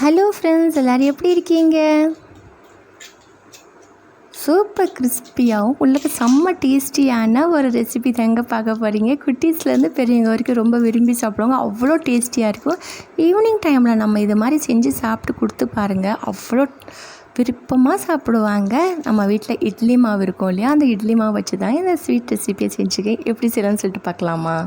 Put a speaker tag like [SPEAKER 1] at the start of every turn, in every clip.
[SPEAKER 1] Hello friends எல்லோரும் எப்படி இருக்கீங்க? சூப்பர் கிறிஸ்பியாகவும் உள்ளக்க செம்ம டேஸ்டியான ஒரு ரெசிபி தாங்க பார்க்க போகிறீங்க குட்டீஸ்லேருந்து பெரியவங்க வரைக்கும் ரொம்ப விரும்பி சாப்பிடுவாங்க. அவ்வளோ டேஸ்டியாக இருக்கும். ஈவினிங் டைமில் நம்ம இது மாதிரி செஞ்சு சாப்பிட்டு கொடுத்து பாருங்கள் அவ்வளோ விருப்பமாக சாப்பிடுவாங்க. நம்ம வீட்டில் இட்லி மாவு இருக்கும் இல்லையா? அந்த இட்லி மாவு வச்சு தான் இந்த ஸ்வீட் ரெசிபியை செஞ்சுக்கேன் எப்படி செய்யலாம்னு சொல்லிட்டு பார்க்கலாமா?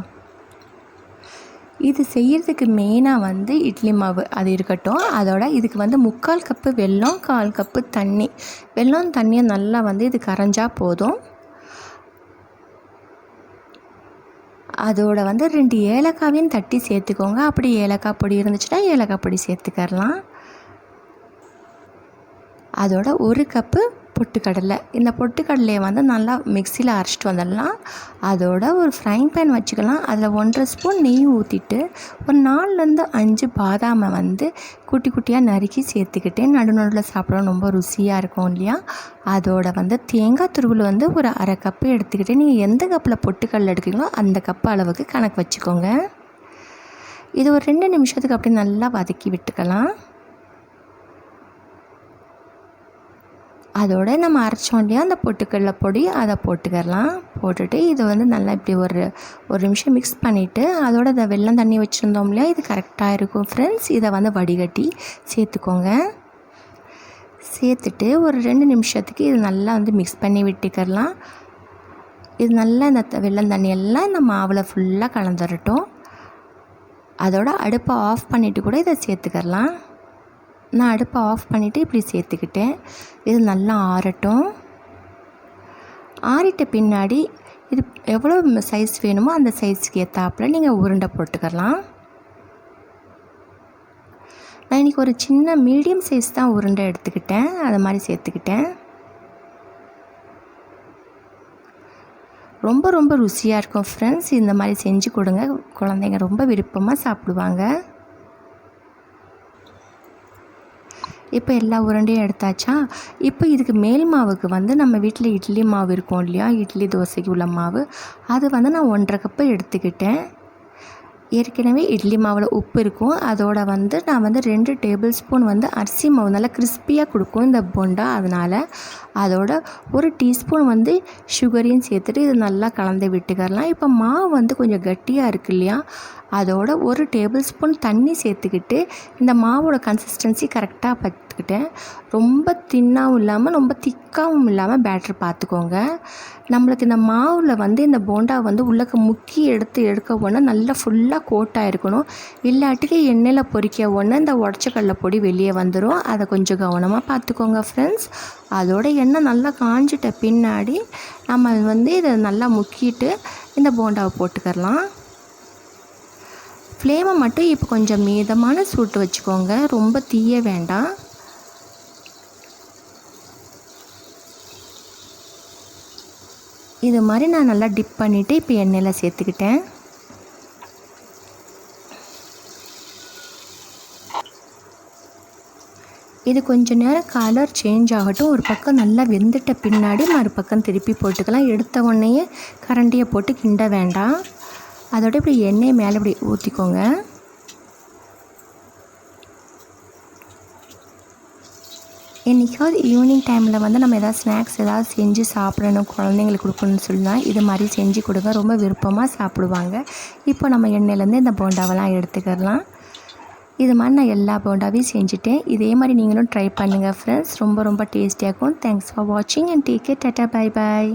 [SPEAKER 1] இது செய்கிறதுக்கு மெயினாக வந்து இட்லி மாவு. அது இருக்கட்டும். அதோட இதுக்கு வந்து முக்கால் கப்பு வெல்லம் கால் கப்பு தண்ணி. வெல்லம் தண்ணியை நல்லா வந்து இது கரைஞ்சால் போதும். அதோட வந்து ரெண்டு ஏலக்காவையும் தட்டி சேர்த்துக்கோங்க. அப்படி ஏலக்காய் பொடி இருந்துச்சுன்னா ஏலக்காய் பொடி சேர்த்துக்கரலாம். அதோட ஒரு கப்பு பொட்டுக்கடலை. இந்த பொட்டுக்கடலையை வந்து நல்லா மிக்சியில் அரைச்சிட்டு வந்துடலாம். அதோட ஒரு ஃப்ரைங் பேன் வச்சுக்கலாம். அதில் ஒன்றரை ஸ்பூன் நெய் ஊற்றிட்டு ஒரு நாலுலேருந்து அஞ்சு பாதாமை வந்து குட்டி குட்டியாக நறுக்கி சேர்த்துக்கிட்டு நடு நடுவில் சாப்பிட ரொம்ப ருசியாக இருக்கும் இல்லையா? அதோட வந்து தேங்காய் துருவல் வந்து ஒரு அரை கப்பு எடுத்துக்கிட்டு நீங்கள் எந்த கப்பில் பொட்டுக்கடலை எடுக்கிறீங்களோ அந்த கப்பு அளவுக்கு கணக்கு வச்சுக்கோங்க. இது ஒரு ரெண்டு நிமிஷத்துக்கு அப்படியே நல்லா வதக்கி விட்டுக்கலாம். அதோட நம்ம அரைச்சோண்டியா அந்த பொட்டுக்கடலை பொடி அதை போட்டுக்கிடலாம் போட்டுட்டு இதை வந்து நல்லா இப்படி ஒரு ஒரு நிமிஷம் மிக்ஸ் பண்ணிவிட்டு அதோட இந்த வெள்ளம் தண்ணி வச்சுருந்தோம் இல்லையா இது கரெக்டாக இருக்கும் ஃப்ரெண்ட்ஸ் இதை வந்து வடிகட்டி சேர்த்துக்கோங்க. சேர்த்துட்டு ஒரு ரெண்டு நிமிஷத்துக்கு இது நல்லா வந்து மிக்ஸ் பண்ணி விட்டுக்கிறலாம் இது நல்லா இந்த வெள்ளம் தண்ணியெல்லாம் இந்த மாவில் ஃபுல்லாக கலந்துரட்டும். அதோட அடுப்பை ஆஃப் பண்ணிவிட்டு கூட இதை சேர்த்துக்கிறலாம் நான் அடுப்பை ஆஃப் பண்ணிவிட்டு இப்படி சேர்த்துக்கிட்டேன். இது நல்லா ஆறட்டும். ஆறிட்ட பின்னாடி இது எவ்வளோ சைஸ் வேணுமோ அந்த சைஸ்க்கு ஏற்றாப்புல நீங்கள் உருண்டை போட்டுக்கலாம். நான் இன்றைக்கி ஒரு சின்ன மீடியம் சைஸ் தான் உருண்டை எடுத்துக்கிட்டேன். அதை மாதிரி சேர்த்துக்கிட்டேன். ரொம்ப ரொம்ப ருசியாக இருக்கும் ஃப்ரெண்ட்ஸ் இந்த மாதிரி செஞ்சு கொடுங்க. குழந்தைங்க ரொம்ப விருப்பமாக சாப்பிடுவாங்க. இப்போ எல்லா உருண்டையும் எடுத்தாச்சா? இப்போ இதுக்கு மேல் மாவுக்கு வந்து நம்ம வீட்டில் இட்லி மாவு இருக்கும் இல்லையா? இட்லி தோசைக்கு உள்ள மாவு. அது வந்து நான் ஒன்றரை கப்பு எடுத்துக்கிட்டேன். ஏற்கனவே இட்லி மாவில் உப்பு இருக்கும். அதோட வந்து நான் வந்து ரெண்டு டேபிள் ஸ்பூன் வந்து அரிசி மாவு நல்லா கிறிஸ்பியாக கொடுக்கும் இந்த போண்டா. அதனால் அதோட ஒரு டீஸ்பூன் வந்து சுகரையும் சேர்த்துட்டு இது நல்லா கலந்து விட்டுக்கரலாம் இப்போ மாவு வந்து கொஞ்சம் கட்டியாக இருக்கு இல்லையா? அதோட ஒரு டேபிள் ஸ்பூன் தண்ணி சேர்த்துக்கிட்டு இந்த மாவோட கன்சிஸ்டன்சி கரெக்டாக பார்த்துக்கிட்டேன். ரொம்ப தின்னாகவும் இல்லாமல் ரொம்ப திக்காகவும் இல்லாமல் பேட்டர் பார்த்துக்கோங்க. நம்மளுக்கு இந்த மாவில் வந்து இந்த போண்டா வந்து உள்ளக்க முக்கி எடுத்து எடுக்க ஒன்று நல்லா ஃபுல்லாக கோட்டாக இருக்கணும் இல்லாட்டிக்கு எண்ணெயில் பொறிக்க ஒன்று இந்த உடச்சக்கடல பொடி வெளியே வந்துடும் அதை கொஞ்சம் கவனமாக பார்த்துக்கோங்க ஃப்ரெண்ட்ஸ் அதோட எண்ணெய் நல்லா காஞ்சிட்ட பின்னாடி நம்ம வந்து இதை நல்லா முக்கிட்டு இந்த போண்டாவை போட்டுக்கரலாம் ஃப்ளேமை மட்டும் இப்போ கொஞ்சம் மீதமான சூட்டு வச்சுக்கோங்க. ரொம்ப தீய வேண்டாம். இது மாதிரி நான் நல்லா டிப் பண்ணிவிட்டு இப்போ எண்ணெயில் சேர்த்துக்கிட்டேன். இது கொஞ்சம் நேரம் கலர் சேஞ்ச் ஆகட்டும். ஒரு பக்கம் நல்லா வெந்துட்ட பின்னாடி மறுபக்கம் திருப்பி போட்டுக்கலாம். எடுத்த உடனேயே கரண்டியை போட்டு கிண்ட வேண்டாம். அதோட இப்படி எண்ணெய் மேலே இப்படி ஊற்றிக்கோங்க என்றைக்காவது ஈவினிங் டைமில் வந்து நம்ம எதாவது ஸ்நாக்ஸ் ஏதாவது செஞ்சு சாப்பிடணும் குழந்தைங்களுக்கு கொடுக்கணும்னு சொன்னால் இது மாதிரி செஞ்சு கொடுங்க. ரொம்ப விருப்பமாக சாப்பிடுவாங்க. இப்போ நம்ம எண்ணெயிலேருந்து இந்த போண்டாவெல்லாம் எடுத்துக்கிடலாம் இது மாதிரி நான் எல்லா போண்டாவையும் செஞ்சுட்டேன். இதே மாதிரி நீங்களும் ட்ரை பண்ணுங்கள் ஃப்ரெண்ட்ஸ் ரொம்ப ரொம்ப டேஸ்டியாக இருக்கும். தேங்க்ஸ் ஃபார் வாட்சிங் and take care tata bye bye